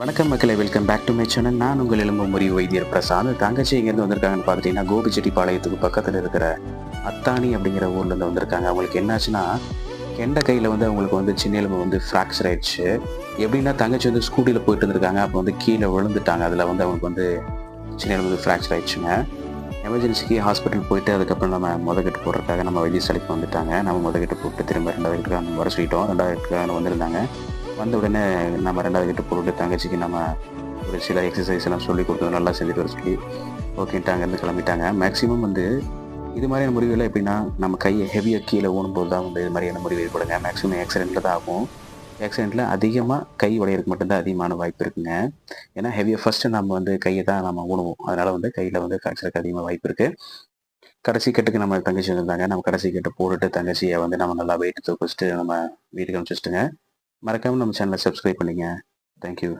வணக்கம் மக்களை welcome back to my channel நான் உங்கள் எலும்பு முறிவு வைத்தியர் பிரசாந்த். தங்கச்சி இங்கேருந்து வந்திருக்காங்கன்னு பார்த்துட்டீங்கன்னா கோபிச்செட்டிப்பாளையத்துக்கு பக்கத்தில் இருக்கிற அத்தானி அப்படிங்கிற ஊர்லேருந்து வந்திருக்காங்க. அவங்களுக்கு என்னாச்சுன்னா கெண்ட கையில் வந்து அவங்களுக்கு வந்து சின்ன எலும்பு வந்து ஃப்ராக்சர் ஆயிடுச்சு. எப்படின்னா தங்கச்சி வந்து ஸ்கூட்டியில் போயிட்டு இருந்திருக்காங்க அப்போ வந்து கீழே விழுந்துட்டாங்க. அதில் வந்து அவங்களுக்கு வந்து சின்ன எலும்பு வந்து ஃப்ராக்சர் ஆயிடுச்சுங்க. எமர்ஜென்சிக்கு ஹாஸ்பிட்டல் போயிட்டு அதுக்கப்புறம் நம்ம முதக்கட்டு போடுறதுக்காக நம்ம வைத்தியசாலைக்கு வந்துட்டாங்க. நம்ம முதக்கட்டு போட்டு திரும்ப ரெண்டாவது கட்டுக்காக வர சொல்லிட்டோம். ரெண்டாவது வந்திருந்தாங்க. வந்த உடனே நம்ம ரெண்டாவது கிட்ட போட்டு தங்கச்சிக்கு நம்ம ஒரு சில எக்ஸசைஸ் எல்லாம் சொல்லி கொடுத்தோம் நல்லா செஞ்சுட்டு வர சொல்லி ஓகேன்ட்டு அங்கேருந்து கிளம்பிட்டாங்க. மேக்ஸிமம் வந்து இது மாதிரியான முறிவுகள் எப்படின்னா நம்ம கையை ஹெவியாக கீழே ஊனும்போது தான் வந்து இது மாதிரியான முறிவு ஏற்படுங்க. மேக்ஸிமம் ஆக்சிடென்ட்டில் தான் ஆகும். ஆக்சிடென்ட்டில் அதிகமாக கை உடையிறதுக்கு மட்டும்தான் அதிகமான வாய்ப்பு இருக்குங்க. ஏன்னா ஹெவியாக ஃபஸ்ட்டு நம்ம வந்து கையை தான் நம்ம ஊனுவோம். அதனால் வந்து கையில் வந்து ஃப்ராக்சருக்கு அதிகமாக வாய்ப்பு இருக்குது கடைசி கட்டுக்கு நம்ம தங்கச்சி வந்திருந்தாங்க. நம்ம கடைசி கட்டு போட்டுட்டு தங்கச்சியை வந்து நம்ம நல்லா வெயிட் தூக்கிச்சிட்டு நம்ம வீட்டுக்கு அனுப்பிச்சிட்டுங்க மறக்காமல் நம்ம சேனலை சப்ஸ்கிரைப் பண்ணுங்கள் தேங்க்யூ